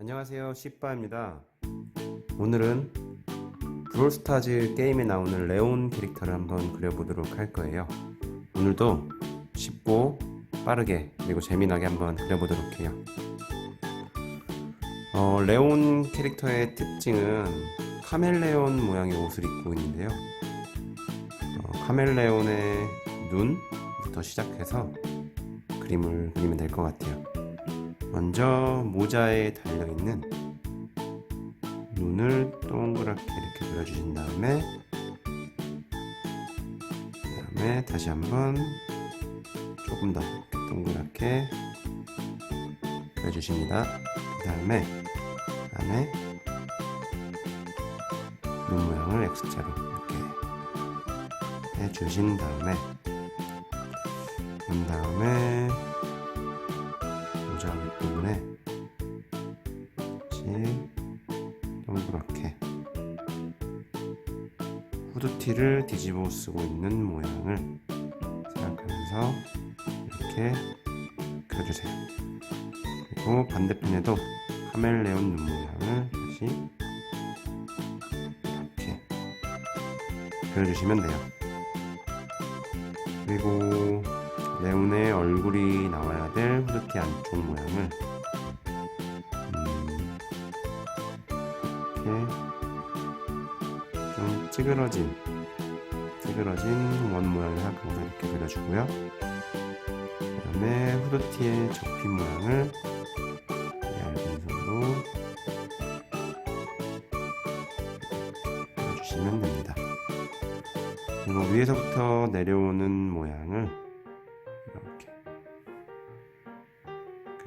안녕하세요. 씨빠입니다. 오늘은 브롤스타즈 게임에 나오는 레온 캐릭터를 한번 그려보도록 할 거예요. 오늘도 쉽고 빠르게 그리고 재미나게 한번 그려보도록 해요. 어, 레온 캐릭터의 특징은 카멜레온 모양의 옷을 입고 있는데요. 어, 카멜레온의 눈부터 시작해서 그림을 그리면 될 것 같아요 먼저 모자에 달려있는 눈을 동그랗게 이렇게 그려주신 다음에 그 다음에 다시 한번 조금 더 동그랗게 그려주십니다. 그 다음에 안에 눈 모양을 X자로 이렇게 해주신 다음에 그 다음에 윗부분에 같이 동그랗게 후드티를 뒤집어 쓰고 있는 모양을 생각하면서 이렇게 그려주세요. 그리고 반대편에도 카멜레온 눈 모양을 다시 이렇게 그려주시면 돼요. 그리고 레온의 얼굴이 나와야 될 후드티 안쪽 모양을 음, 이렇게 좀 찌그러진 찌그러진 원 모양을 하고 이렇게 그려주고요. 그 다음에 후드티의 접힌 모양을 얇은 손으로 그려주시면 됩니다. 그리고 위에서부터 내려오는 모양을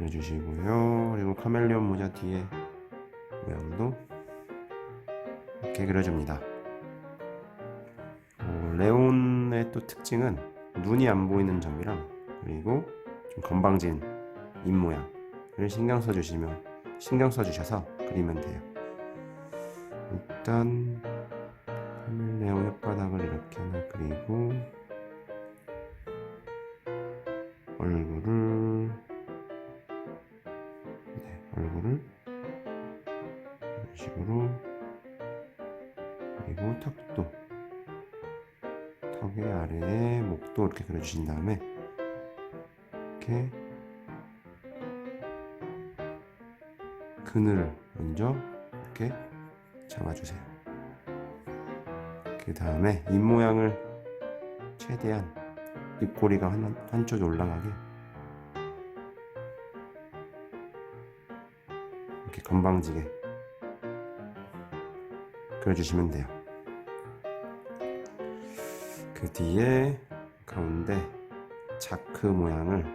그려주시고요. 그리고 카멜레온 모자 뒤에 모양도 이렇게 그려줍니다. 어, 레온의 또 특징은 눈이 안 보이는 점이랑 그리고 좀 건방진 입 모양을 신경 써주시면 신경 써주셔서 그리면 돼요. 일단 카멜레온 혓바닥을 이렇게 하나 그리고 얼굴을 얼굴을 이런 식으로 그리고 턱도 턱의 아래에 목도 이렇게 그려주신 다음에 이렇게 그늘을 먼저 이렇게 잡아주세요. 그 다음에 입 모양을 최대한 입꼬리가 한, 한쪽 올라가게 이렇게 건방지게 그려주시면 돼요. 그 뒤에 가운데 자크 모양을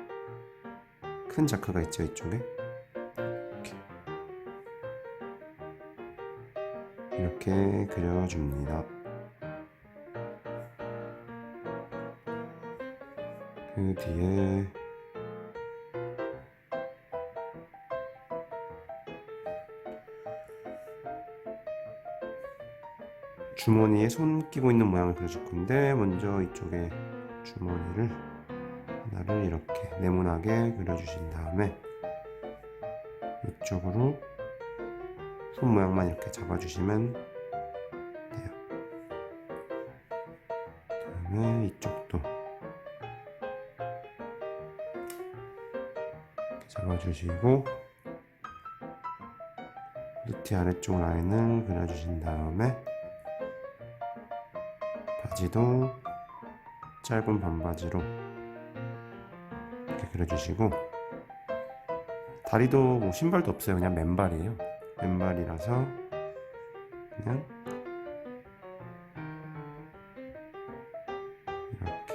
큰 자크가 있죠 이쪽에 이렇게 이렇게 그려줍니다. 그 뒤에 주머니에 손 끼고 있는 모양을 그려줄 건데 먼저 이쪽에 주머니를 하나를 이렇게 네모나게 그려주신 다음에 이쪽으로 손 모양만 이렇게 잡아주시면 돼요. 그다음에 이쪽도 이렇게 잡아주시고 루티 아래쪽 라인을 그려주신 다음에 바지도 짧은 반바지로 이렇게 그려주시고 다리도 뭐 신발도 없어요. 그냥 맨발이에요. 맨발이라서 그냥 이렇게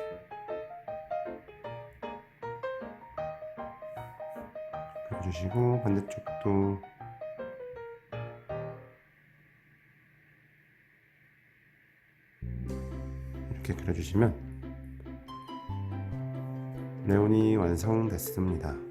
그려주시고 반대쪽도 이렇게 그려주시면 레온이 완성됐습니다.